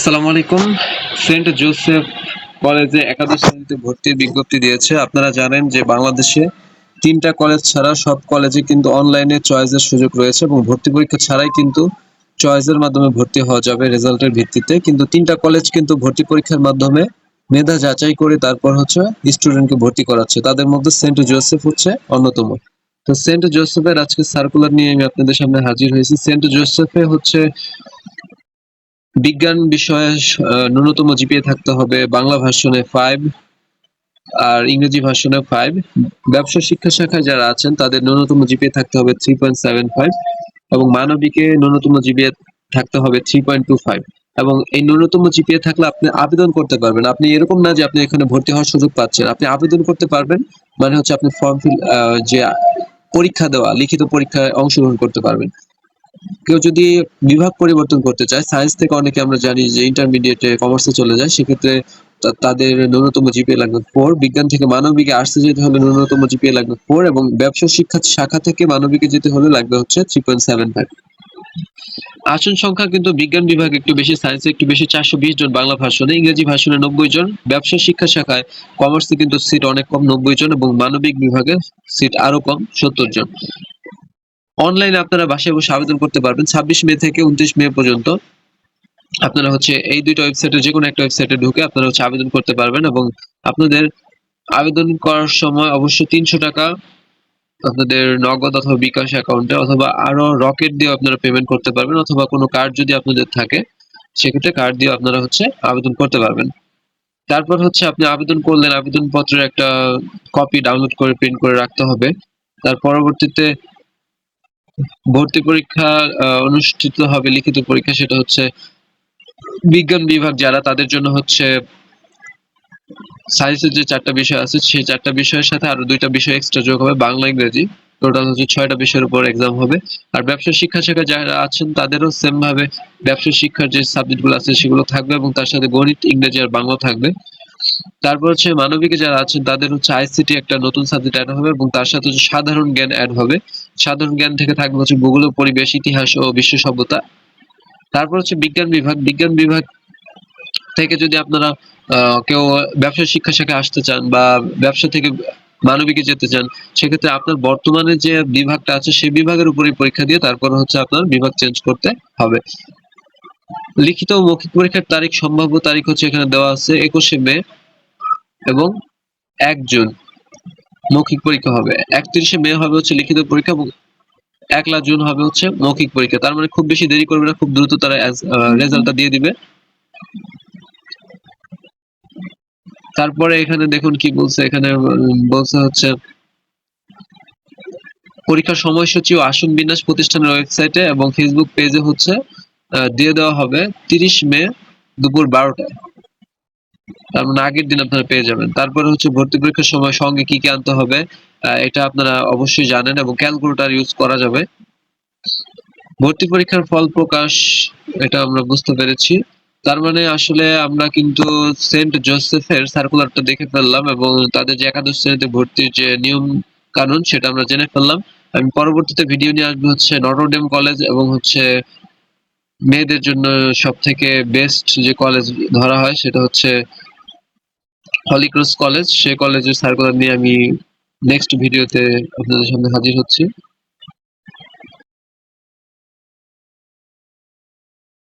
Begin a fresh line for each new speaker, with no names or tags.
আসসালামু আলাইকুম। Saint Joseph কলেজে একাদশ শ্রেণীতে ভর্তির বিজ্ঞপ্তি দিয়েছে। আপনারা জানেন যে বাংলাদেশে তিনটা কলেজ ছাড়া সব কলেজে কিন্তু অনলাইনে চয়েসের সুযোগ রয়েছে এবং ভর্তি পরীক্ষা ছাড়াই কিন্তু চয়েসের মাধ্যমে ভর্তি হওয়া যাবে রেজাল্টের ভিত্তিতে। কিন্তু তিনটা কলেজ কিন্তু ভর্তি পরীক্ষার মাধ্যমে মেধা যাচাই করে তারপর হচ্ছে স্টুডেন্টকে ভর্তি করাচ্ছে। তাদের মধ্যে সেন্ট জোসেফ হচ্ছে অন্যতম। তো সেন্ট জোসেফের আজকে সার্কুলার নিয়ে আমি আপনাদের সামনে হাজির হয়েছি। সেন্ট জোসেফে হচ্ছে বিজ্ঞান বিষয়ে ন্যূনতম জিপিএ থাকতে হবে বাংলা ভার্সনে ফাইভ আর ইংরেজি ভার্সনে ফাইভ ব্যবসা শিক্ষা শাখায় যারা আছেন, তাদের ন্যূনতম জিপিএ থাকতে হবে থ্রি পয়েন্ট সেভেন ফাইভ এবং মানবিকে ন্যূনতম জিপিএ থাকতে হবে থ্রি পয়েন্ট টু ফাইভ এবং এই ন্যূনতম জিপিএ থাকলে আপনি আবেদন করতে পারবেন। আপনি এরকম না যে আপনি এখানে ভর্তি হওয়ার সুযোগ পাচ্ছেন। আপনি আবেদন করতে পারবেন মানে হচ্ছে আপনি ফর্ম ফিল যে পরীক্ষা দেওয়া, লিখিত পরীক্ষায় অংশগ্রহণ করতে পারবেন। কেউ যদি বিভাগ পরিবর্তন করতে চায় সায়েন্স থেকে অনেকে আমরা জানি যে ইন্টারমিডিয়েটে কমার্সে চলে যায়, সেক্ষেত্রে তাদের ন্যূনতম জিপিএ লাগবে ফোর বিজ্ঞান থেকে মানবিকে আর্টসে যেতে হলে ন্যূনতম জিপিএ লাগবে ফোর এবং ব্যবসা শিক্ষা শাখা থেকে মানবিকে যেতে হলে লাগবে হচ্ছে থ্রি পয়েন্ট সেভেন ফাইভ আসন সংখ্যা কিন্তু বিজ্ঞান বিভাগে একটু বেশি সায়েন্সে একটু বেশি, চারশো বিশ জন, বাংলা ভাষণে ইংরেজি ভাষণে নব্বই জন, ব্যবসা শিক্ষা শাখায় কমার্সে কিন্তু সিট অনেক কম, নব্বই জন, এবং মানবিক বিভাগে সিট আরও কম, সত্তর জন। অনলাইনে আপনারা বাসায় বসে আবেদন করতে পারবেন। ছাব্বিশ মে থেকে উনত্রিশ মে পর্যন্ত আপনারা হচ্ছে এই দুইটা ওয়েবসাইটে যে কোনো একটা ওয়েবসাইটে ঢুকে আপনারা হচ্ছে আবেদন করতে পারবেন এবং আপনাদের আবেদন করার সময় অবশ্যই তিনশো টাকা আপনাদের নগদ অথবা বিকাশ অ্যাকাউন্টে অথবা আরও রকেট দিয়ে আপনারা পেমেন্ট করতে পারবেন অথবা কোনো কার্ড যদি আপনাদের থাকে, সেক্ষেত্রে কার্ড দিয়ে আপনারা হচ্ছে আবেদন করতে পারবেন। তারপর হচ্ছে আপনি আবেদন করলেন আবেদন পত্রের একটা কপি ডাউনলোড করে প্রিন্ট করে রাখতে হবে। তার পরবর্তীতে ভর্তি পরীক্ষা অনুষ্ঠিত হবে, লিখিত পরীক্ষা সেটা হচ্ছে বিজ্ঞান বিভাগ যারা, তাদের জন্য হচ্ছে সায়েন্সের যে চারটা বিষয় আছে, সেই চারটা বিষয়ের সাথে আরও দুইটা বিষয় এক্সট্রা যোগ হবে, বাংলা, ইংরেজি। টোটাল হচ্ছে ছয়টা বিষয়ের উপর এক্সাম হবে। আর ব্যবসা শিক্ষা শাখায় যারা আছেন, তাদেরও সেম ভাবে ব্যবসা শিক্ষার যে সাবজেক্টগুলো আছে, সেগুলো থাকবে এবং তার সাথে গণিত, ইংরেজি আর বাংলা থাকবে। তারপর হচ্ছে মানবিকে যারা আছেন, তাদের হচ্ছে আইসিটি একটা নতুন সাবজেক্ট অ্যাড হবে এবং তার সাথে হচ্ছে সাধারণ জ্ঞান অ্যাড হবে। সাধারণ জ্ঞান থেকে থাকবে হচ্ছে ভূগোল, পরিবেশ, ইতিহাস ও বিশ্ব সভ্যতা। তারপর হচ্ছে বিজ্ঞান বিভাগ। বিজ্ঞান বিভাগ থেকে যদি আপনারা কেউ ব্যবসা শিক্ষা শাখায় আসতে চান বা ব্যবসা থেকে মানবিকে যেতে চান, সেক্ষেত্রে আপনার বর্তমানে যে বিভাগটা আছে সেই বিভাগের উপরে পরীক্ষা দিয়ে তারপর হচ্ছে আপনার বিভাগ চেঞ্জ করতে হবে। লিখিত মৌখিক পরীক্ষার তারিখ, সম্ভাব্য তারিখ হচ্ছে এখানে দেওয়া আছে একুশে মে। এবং এক জুন মৌখিক পরীক্ষা হবে। একত্রিশে মে হবে হচ্ছে লিখিত পরীক্ষা এবং একলা জুন হবে হচ্ছে মৌখিক পরীক্ষা। তার মানে খুব বেশি দেরি করবে না, খুব দ্রুত তারা রেজাল্টটা দিয়ে দিবে। তারপরে এখানে দেখুন কি বলছে। এখানে বলছে হচ্ছে পরীক্ষার সময়সূচি ও আসন বিন্যাস প্রতিষ্ঠানের ওয়েবসাইটে এবং ফেসবুক পেজে হচ্ছে দিয়ে দেওয়া হবে তিরিশ মে দুপুর বারোটায়। মানে আগের দিন আপনারা পেয়ে যাবেন। তারপরে হচ্ছে ভর্তি পরীক্ষার সময় সঙ্গে কি কি আনতে হবে এটা আপনারা অবশ্যই জানেন এবং ক্যালকুলেটর ইউজ করা যাবে। ভর্তি পরীক্ষার ফল প্রকাশ, এটা আমরা বুঝতে পেরেছি। তার মানে আসলে আমরা কিন্তু সেন্ট জোসেফের সার্কুলারটা দেখে ফেললাম এবং তাদের যে একাদশ শ্রেণীতে ভর্তির যে নিয়ম কানুন, সেটা আমরা জেনে ফেললাম। আমি পরবর্তীতে ভিডিও নিয়ে আসব হচ্ছে নটরডেম কলেজ এবং হচ্ছে মেয়েদের জন্য সব থেকে বেস্ট যে কলেজ ধরা হয় সেটা হচ্ছে হলিক্রস কলেজ সে কলেজের সার্কুলার নিয়ে আমি নেক্সট ভিডিওতে আপনাদের সামনে হাজির হচ্ছি।